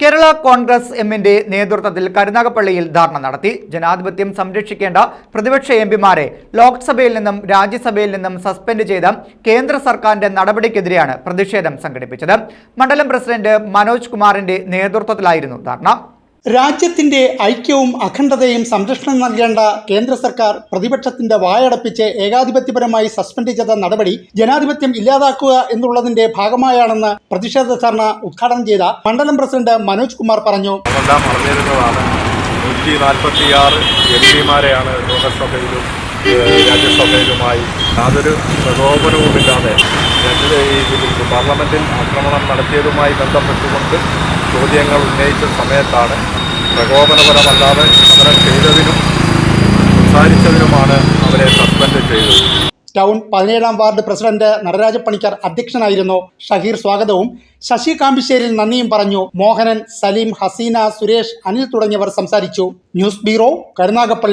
കേരള കോൺഗ്രസ് എമ്മിന്റെ നേതൃത്വത്തിൽ കരുനാഗപ്പള്ളിയിൽ ധർണ നടത്തി. ജനാധിപത്യം സംരക്ഷിക്കേണ്ട പ്രതിപക്ഷ എംപിമാരെ ലോക്സഭയിൽ നിന്നും രാജ്യസഭയിൽ നിന്നും സസ്പെൻഡ് ചെയ്ത കേന്ദ്ര സർക്കാരിന്റെ നടപടിക്കെതിരെയാണ് പ്രതിഷേധം സംഘടിപ്പിച്ചത്. മണ്ഡലം പ്രസിഡന്റ് മനോജ് കുമാറിന്റെ നേതൃത്വത്തിലായിരുന്നു ധർണ. രാജ്യത്തിന്റെ ഐക്യവും അഖണ്ഡതയും സംരക്ഷണം നൽകേണ്ട കേന്ദ്ര സർക്കാർ പ്രതിപക്ഷത്തിന്റെ വായടപ്പിച്ച് ഏകാധിപത്യപരമായി സസ്പെൻഡ് ചെയ്ത നടപടി ജനാധിപത്യം ഇല്ലാതാക്കുക എന്നുള്ളതിന്റെ ഭാഗമായാണെന്ന് പ്രതിഷേധ ധർണ ഉദ്ഘാടനം ചെയ്ത മണ്ഡലം പ്രസിഡന്റ് മനോജ് കുമാർ പറഞ്ഞു. രാജ്യസഭയിലുമായി യാതൊരു പ്രകോപനവുമില്ലാതെ രണ്ട് ഈ പാർലമെന്റിൽ ആക്രമണം നടത്തിയതുമായി ബന്ധപ്പെട്ടുകൊണ്ട് ചോദ്യങ്ങൾ ഉന്നയിച്ച സമയത്താണ് പ്രകോപനപരമല്ലാതെ സമരം ചെയ്തതിനും സംസാരിച്ചതിനുമാണ് അവരെ സസ്പെൻഡ് ചെയ്തത്. ടൗൺ പതിനേഴാം വാർഡ് പ്രസിഡന്റ് നടരാജ പണിക്കർ അധ്യക്ഷനായിരുന്നു. ഷഹീർ സ്വാഗതവും ശശി കാമ്പിശ്ശേരിൽ നന്ദിയും പറഞ്ഞു. മോഹനൻ സലീം ഹസീന സുരേഷ് അനിൽ തുടങ്ങിയവർ സംസാരിച്ചു. News bureau Karunagappally.